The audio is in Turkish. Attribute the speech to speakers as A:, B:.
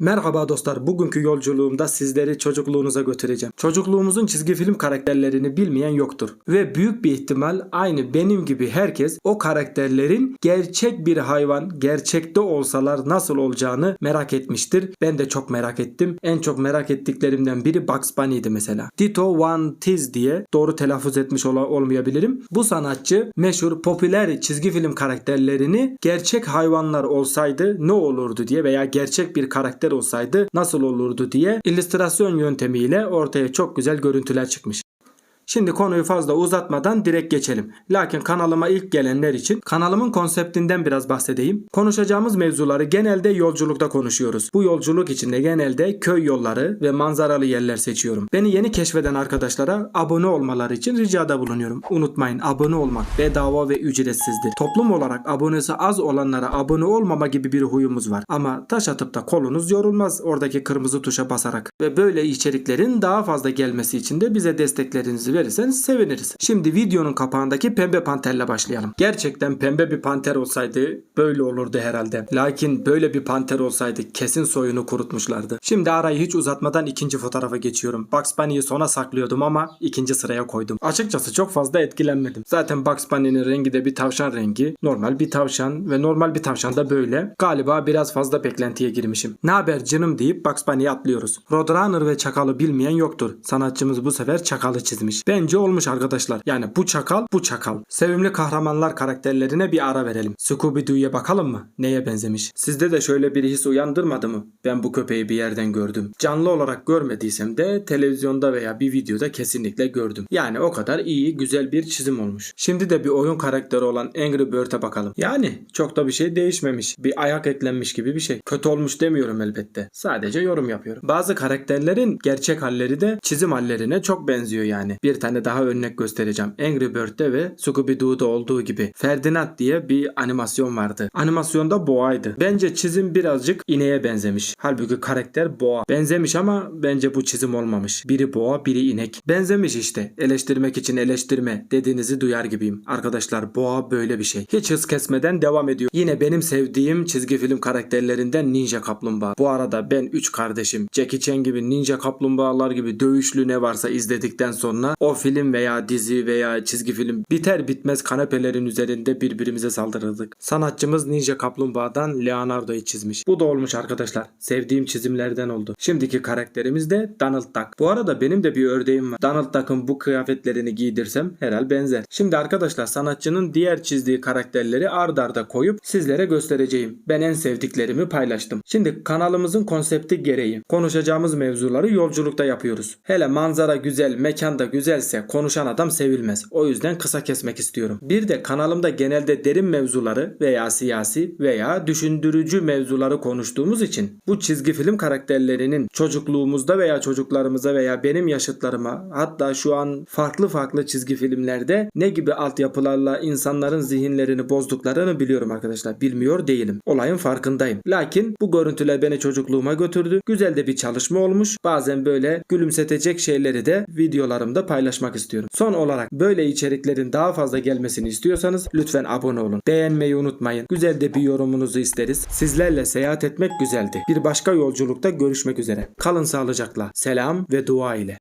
A: Merhaba dostlar. Bugünkü yolculuğumda sizleri çocukluğunuza götüreceğim. Çocukluğumuzun çizgi film karakterlerini bilmeyen yoktur. Ve büyük bir ihtimal aynı benim gibi herkes o karakterlerin gerçek bir hayvan, gerçekte olsalar nasıl olacağını merak etmiştir. Ben de çok merak ettim. En çok merak ettiklerimden biri Bugs Bunny'di mesela. Dito Van Tiz diye doğru telaffuz etmiş ola- olmayabilirim. Bu sanatçı meşhur popüler çizgi film karakterlerini gerçek hayvanlar olsaydı ne olurdu diye veya gerçek bir karakter olsaydı nasıl olurdu diye illüstrasyon yöntemiyle ortaya çok güzel görüntüler çıkmış. Şimdi konuyu fazla uzatmadan direkt geçelim. Lakin kanalıma ilk gelenler için kanalımın konseptinden biraz bahsedeyim. Konuşacağımız mevzuları genelde yolculukta konuşuyoruz. Bu yolculuk içinde genelde köy yolları ve manzaralı yerler seçiyorum. Beni yeni keşfeden arkadaşlara abone olmaları için ricada bulunuyorum. Unutmayın abone olmak bedava ve ücretsizdir. Toplum olarak abonesi az olanlara abone olmama gibi bir huyumuz var. Ama taş atıp da kolunuz yorulmaz oradaki kırmızı tuşa basarak. Ve böyle içeriklerin daha fazla gelmesi için de bize desteklerinizi verirseniz seviniriz. Şimdi videonun kapağındaki pembe panterle başlayalım. Gerçekten pembe bir panter olsaydı böyle olurdu herhalde. Lakin böyle bir panter olsaydı kesin soyunu kurutmuşlardı. Şimdi arayı hiç uzatmadan ikinci fotoğrafa geçiyorum. Bugs Bunny'yi sona saklıyordum ama ikinci sıraya koydum. Açıkçası çok fazla etkilenmedim. Zaten Bugs Bunny'nin rengi de bir tavşan rengi. Normal bir tavşan ve normal bir tavşan da böyle. Galiba biraz fazla beklentiye girmişim. Ne haber canım deyip Bugs Bunny'yi atlıyoruz. Roadrunner ve Çakal'ı bilmeyen yoktur. Sanatçımız bu sefer Çakal'ı çizmiş. Bence olmuş arkadaşlar. Yani bu Çakal bu Çakal. Sevimli kahramanlar karakterlerine bir ara verelim. Scooby-Doo'ya bakalım mı? Neye benzemiş? Sizde de şöyle bir his uyandırmadı mı? Ben bu köpeği bir yerden gördüm. Canlı olarak görmediysem de televizyonda veya bir videoda kesinlikle gördüm. Yani o kadar iyi, güzel bir çizim olmuş. Şimdi de bir oyun karakteri olan Angry Bird'e bakalım. Yani çok da bir şey değişmemiş. Bir ayak eklenmiş gibi bir şey. Kötü olmuş demiyorum elbette. Sadece yorum yapıyorum. Bazı karakterlerin gerçek halleri de çizim hallerine çok benziyor yani. Bir tane daha örnek göstereceğim. Angry Bird'de ve Scooby-Doo'da olduğu gibi. Ferdinand diye bir animasyon vardı. Animasyonda boğaydı. Bence çizim birazcık ineğe benzemiş. Halbuki karakter boğa. Benzemiş ama bence bu çizim olmamış. Biri boğa, biri inek. Benzemiş işte. Eleştirmek için eleştirme dediğinizi duyar gibiyim. Arkadaşlar boğa böyle bir şey. Hiç hız kesmeden devam ediyor. Yine benim sevdiğim çizgi film karakterlerinden Ninja Kaplumbağa. Bu arada ben 3 kardeşim. Jackie Chan gibi Ninja Kaplumbağalar gibi dövüşlü ne varsa izledikten sonra o film veya dizi veya çizgi film biter bitmez kanepelerin üzerinde birbirimize saldırırdık. Sanatçımız Ninja Kaplumbağa'dan Leonardo'yu çizmiş. Bu da olmuş arkadaşlar. Sevdiğim çizimlerden oldu. Şimdiki karakterimiz de Donald Duck. Bu arada benim de bir ördeğim var. Donald Duck'ın bu kıyafetlerini giydirsem herhal benzer. Şimdi arkadaşlar sanatçının diğer çizdiği karakterleri ard arda koyup sizlere göstereceğim. Ben en sevdiklerimi paylaştım. Şimdi kanalımızın konsepti gereği konuşacağımız mevzuları yolculukta yapıyoruz. Hele manzara güzel, mekan da güzelse konuşan adam sevilmez. O yüzden kısa kesmek istiyorum. Bir de kanalımda genelde derin mevzuları veya siyasi veya düşündürücü mevzuları konuştuğumuz için bu çizgi film karakterlerinin çocukluğumuzda veya çocuklarımıza veya benim yaşıtlarıma hatta şu an farklı farklı çizgi filmlerde ne gibi altyapılarla insanların zihinlerini bozduklarını biliyorum arkadaşlar. Bilmiyor değilim. Olayın farkındayım. Lakin bu görüntüler beni çocukluğuma götürdü. Güzel de bir çalışma olmuş. Bazen böyle gülümsetecek şeyleri de videolarımda paylaşmak istiyorum. Son olarak böyle içeriklerin daha fazla gelmesini istiyorsanız lütfen abone olun. Beğenmeyi unutmayın. Güzel de bir yorumunuzu isteriz. Sizlerle seyahat etmek güzeldi. Bir başka yolculukta görüşmek üzere. Kalın sağlıcakla. Selam ve dua ile.